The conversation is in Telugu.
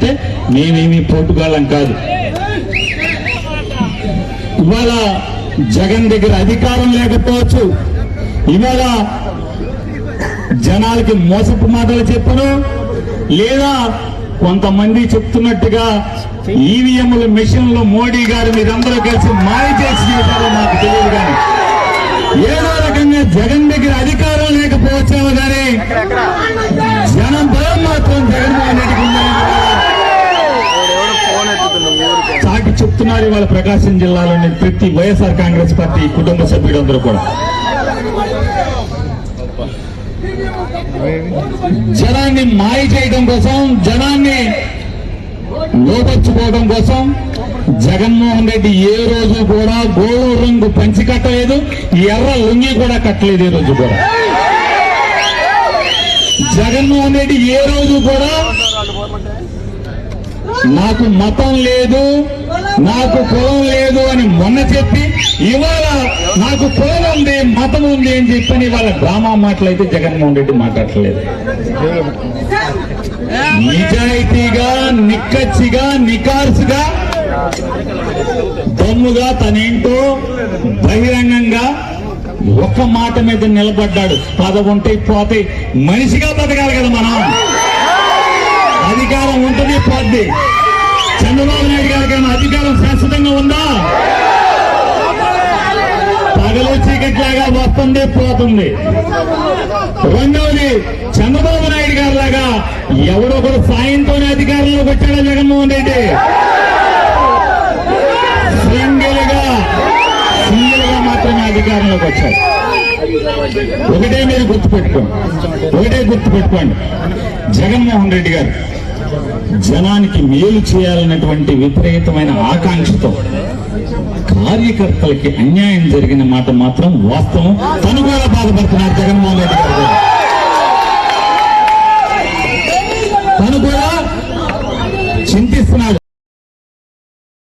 అంటే మేమేమి పోటుగాళ్ళం కాదు. ఇవాళ జగన్ దగ్గర అధికారం లేకపోవచ్చు. ఇవాళ జనాలకి మోసపు మాటలు చెప్పను. లేదా కొంతమంది చెప్తున్నట్టుగా ఈవీఎంల మిషన్లు మోడీ గారు మీరందరూ కలిసి మాయ చేసి చేశారో నాకు తెలియదు కానీ ఏదో రకంగా జగన్ దగ్గర ఇవాళ ప్రకాశం జిల్లాలోని ప్రతి వైఎస్ఆర్ కాంగ్రెస్ పార్టీ కుటుంబ సభ్యులందరూ కూడా. జనాన్ని మాయ చేయడం కోసం జనాన్ని లోపర్చుకోవడం కోసం జగన్మోహన్ రెడ్డి ఏ రోజు కూడా గోడు రంగు పంచి కట్టలేదు ఎర్ర లుంగి కూడా కట్టలేదు ఏ రోజు కూడా. జగన్మోహన్ రెడ్డి ఏ రోజు కూడా నాకు మతం లేదు నాకు కులం లేదు అని మొన్న చెప్పి ఇవాళ నాకు కులం ఉంది మతం ఉంది అని చెప్పని ఇవాళ డ్రామా మాటలైతే జగన్మోహన్ రెడ్డి మాట్లాడలేదు. నిజాయితీగా నిక్కచ్చిగా నికార్సుగా దమ్ముగా తనేంటో బహిరంగంగా ఒక్క మాట మీద నిలబడ్డాడు. పదవుంటే పోతే మనిషిగా బతకాలి కదా మనం. అధికారం ఉంటుంది పార్టీ చంద్రబాబు నాయుడు గారికి ఏమైనా అధికారం శాశ్వతంగా ఉందా? పగలు చీకట్లాగా వస్తుంది పోతుంది. రెండవది చంద్రబాబు నాయుడు గారు లాగా ఎవడొకరు సాయంతోనే అధికారంలోకి వచ్చాడా జగన్మోహన్ రెడ్డి? సింగిల్గా సింగిల్గా మాత్రమే అధికారంలోకి వచ్చాడు. ఒకటే మీరు గుర్తుపెట్టుకోండి. ఒకటే గుర్తుపెట్టుకోండి. జగన్మోహన్ రెడ్డి గారు జనానికి మేలు చేయాలన్నటువంటి విపరీతమైన ఆకాంక్షతో కార్యకర్తలకి అన్యాయం జరిగిన మాట మాత్రం వాస్తవం. తను కూడా బాధపడుతున్నారు జగన్మోహన్ రెడ్డి గారు తను కూడా చింతిస్తున్నాడు.